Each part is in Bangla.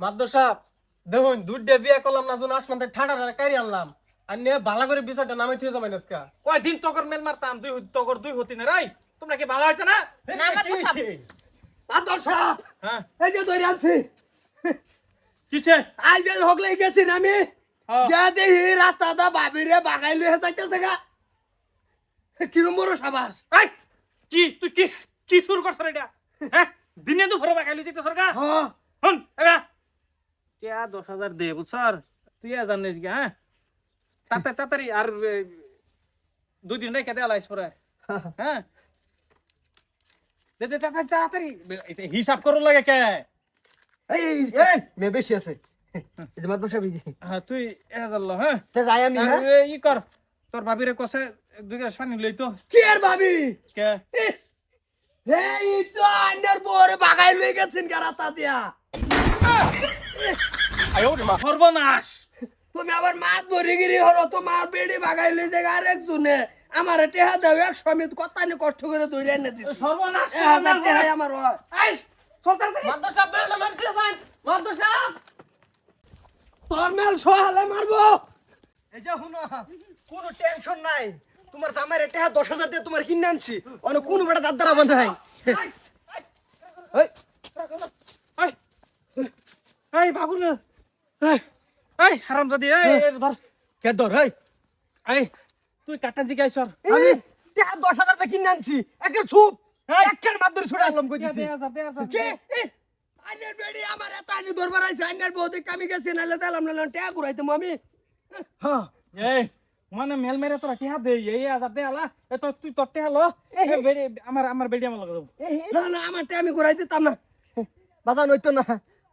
মাদ্র সাহেব দেখুন দুধ বিয়ে করলাম না যখন আসমান ঠাডা ঠাডা কারি আনলাম। আর নিয়ে ভালো করে বিচারটা নামে থুয়ে যাবেন আজকা। কয়দিন তকর মেল মারতাম দুই তকর দুই হতি না রাই? তোমরা কি ভালো হইতো না? না মাদ্র সাহেব হ্যাঁ। এই যে ধরে আনছি। কিছে আজ যে হগলে গেছি না আমি। হ্যাঁ। যা দেখি রাস্তা দা বাবিরে বাগাই লয়ে যাইতেছে গা। কিরম বড় সাবাস। এই কি? তুই কি কি শুরু করছ রে এটা হ্যাঁ দিনে তো ভরে বাগাইলি যেতে সরকার হ্যাঁ হন এবা টিয়া দশ হাজার দে বুঝছর? তুই হাজার নিস গা হ্যাঁ? তাড়াতাড়ি তাড়াতাড়ি আর দুই দিন রেখে দে আলাইস পরে। হ্যাঁ? দে দে তাড়াতাড়ি হিসাব করো লাগে কে? এই মে বেশি আছে। হ্যাঁ তুই ল হ্যাঁ? তে যাই আমি হ্যাঁ? ই কর তোর ভাবিরে কষে দুই গ্লাস পানি লই তো। কি আর ভাবি? কে? এই তো আন্ডার বড় বাগাই লয়ে গেছেন গা রাস্তা দিয়া। সর্বনাশ তুমি আবার মাছ ধরে গিরি হলো তোমার বেড়ি বাগাই লই যে আরেক জনে আমার টেহা দাও এক সমিত কত নি কষ্ট করে ধরে এনে দিতে সর্বনাশ এক হাজার টেহাই আমার হয় এই চল তাড়াতাড়ি মাদ্র সাহেব বেলটা মারতে যান মাদ্র সাহেব তোর মেল সোহালে মারবো এই যে শুনো কোনো টেনশন নাই তোমার জামাইরে টেহা দশ হাজার দিয়ে তোমার কিনে আনছি অনেক কোনো বেটা দাঁত দাঁড়াবো নাই এই, এই এই বাবুল এই এই হারামজাদি এই এই, ধর কে ধর এই এই তুই আমি কিনে আনছি। একের ছুপ। একের ছুড়ে কই দিছি কে? আইনের বেড়ি আমার এত আইনি ধরবার আইছে আইনের বউতে কামি গেছি নালে তালাম নালে টেহা ঘুরাইতে আমি। হ্যাঁ। এই মানে মেল মেরে তোরা টিহা দে এই হাজার দে আলা। এ তো তুই তোর টিহা লো। আমার আমার বেড়ি আমার লগে না না আমার আমি ঘুরাই দিতাম না। বাজান হইতো না।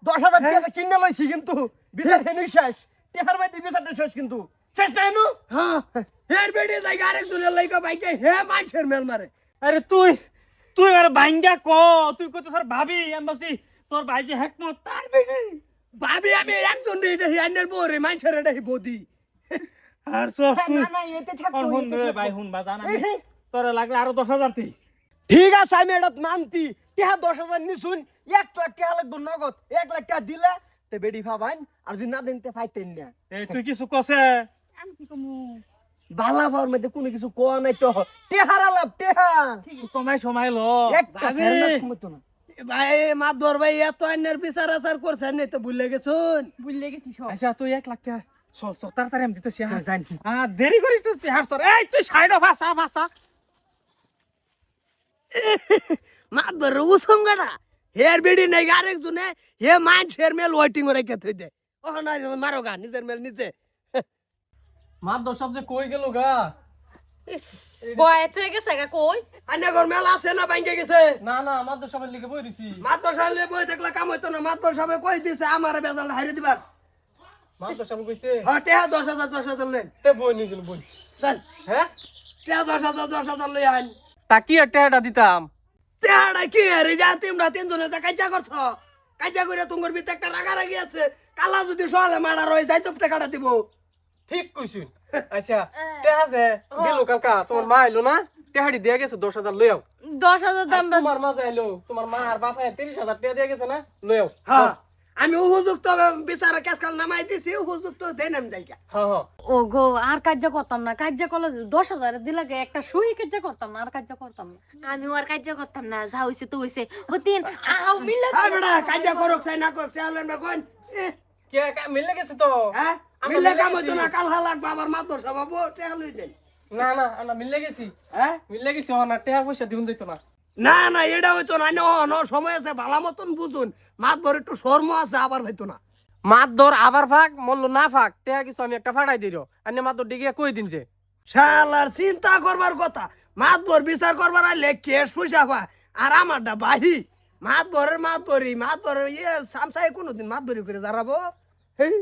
দশ হাজার টাকা কিনে লইছি কিন্তু বিচার হেনু শেষ। টেহার মাইতে বিচারটা শেষ কিন্তু। শেষ না হেনু? হ্যাঁ। হের বেড়ে জায়গা আরেকজনের লাইকা বাইকে হে মানুষের মেল মারে। আরে তুই তুই আর বাইঙ্গা ক? তুই কত স্যার ভাবি আমি ভাবছি তোর ভাই যে হেকমত তার বেড়ি। ভাবি আমি একজন রে এটা আইনের বউ রে মানুষের এটা বদি। আর সব তুই না এতে হুন রে ভাই হুন বাজান আমি তোরে লাগলে আরও দশ হাজার ঠিক আছে আমি এটা মানতি। টেহা দশ হাজার নিছুন এক লাখ টাকা লাগবো নগদ এক লাখ টাকা দিলে তে বেডি ভাবাইন আর যদি না দিন তে ফাইতেন না। এই তুই কিছু কছে আমি কি কমু? বালা ভার মধ্যে কোনো কিছু কোয়া নাই তো। টেহারা লাভ টেহা। কমাই সময় ল। কমতো না। ভাই মাদর ভাই এত আইনের বিচার আচার করছেন নাই তো ভুলে গেছুন। বুঝলে কি সব। আচ্ছা তুই এক লাখ টাকা চল চল তাড়াতাড়ি আমি দিতেছি হ্যাঁ। জানি হ্যাঁ দেরি করিস তুই এই তুই সাইড ভাষা ভাষা মাদর উসঙ্গাটা হের বেডি নাই আরেক জনে হে মাইন শের মেল ওয়েটিং রেখে থই দে ও না মারো গা নিজের মেল নিজে। মাদ্র সাহেব যে কই গেল গা? ইস বয় হয়ে গেছে গা কই? আন্না ঘর মেল আছে না বাইঙ্গে গেছে? না না মাদ্র সাহেবের লিগে বই রইছি মাদর সাহেব বই থাকলে কাম হইতো না মাদর সাহেব কই দিছে আমার বেজাল হারিয়ে দিবার। মাদ্র সাহেব কইছে? হ্যাঁ টেহা দশ হাজার দশ হাজার লেন তে বই নিয়ে গেল বই। চল হ্যাঁ? টেহা দশ হাজার দশ হাজার লই আন টাকি আর টেহাটা দিতাম। তেহাড়া কি? আরে যা তোমরা তিনজনে যা কাজা করছ। কাজা করে তোমার ভিতরে একটা রাগা রাগি আছে। কালা যদি সকালে মারা রয়ে যায় তো টাকাটা দিব। ঠিক কইছুন। আচ্ছা টেহা যে দিল কালকা তোমার মা আইলো না? টেহাড়ি দিয়া গেছে দশ হাজার লই দশ হাজার দাম তোমার মা যে আইলো তোমার মা আর বাপা তিরিশ হাজার টাকা দিয়া গেছে না? লই আও। হ্যাঁ। আমি উপযুক্ত বিচারা কেসকাল নামাই দিছি উপযুক্ত দেন আমি যাইগা। হ্যাঁ হ্যাঁ। ও গো আর কার্য করতাম না। কার্য করলে দশ হাজার দিলাকে একটা সুই কার্য করতাম না আর কার্য করতাম না। আমি আর কার্য করতাম না যা হইছে তো হইছে। হতিন আও মিলে হ্যাঁ বেটা করুক চাই না করুক তেহলেন না কোন? কে মিলে গেছে তো? হ্যাঁ? মিলে মিলে কাম হইতো গেছি। না কাল হালাক বাবার মাতর সবাব তেহলই দেন। না না আমরা মিলে গেছি। হ্যাঁ? মিলে গেছি না টেহা পয়সা দিউন যাইতো না। না না এটা হইতো না। ন ন সময় আছে ভালো মতন বুঝুন। মাত ভরে একটু শর্ম আছে আবার হইতো না। মাত ধর আবার ফাঁক মল্ল না ফাঁক টেহা কিছু আমি একটা ফাটাই দিল। আন্য মাত ডিগিয়া কই দিন যে শালার চিন্তা করবার কথা। মাত ধর বিচার করবার আইলে কেস পয়সা পা আর আমারটা বাহি। মাত ভরের মাত ধরি মাত ভরের ইয়ে সামসাই কোনোদিন মাত ধরি করে দাঁড়াবো হেই।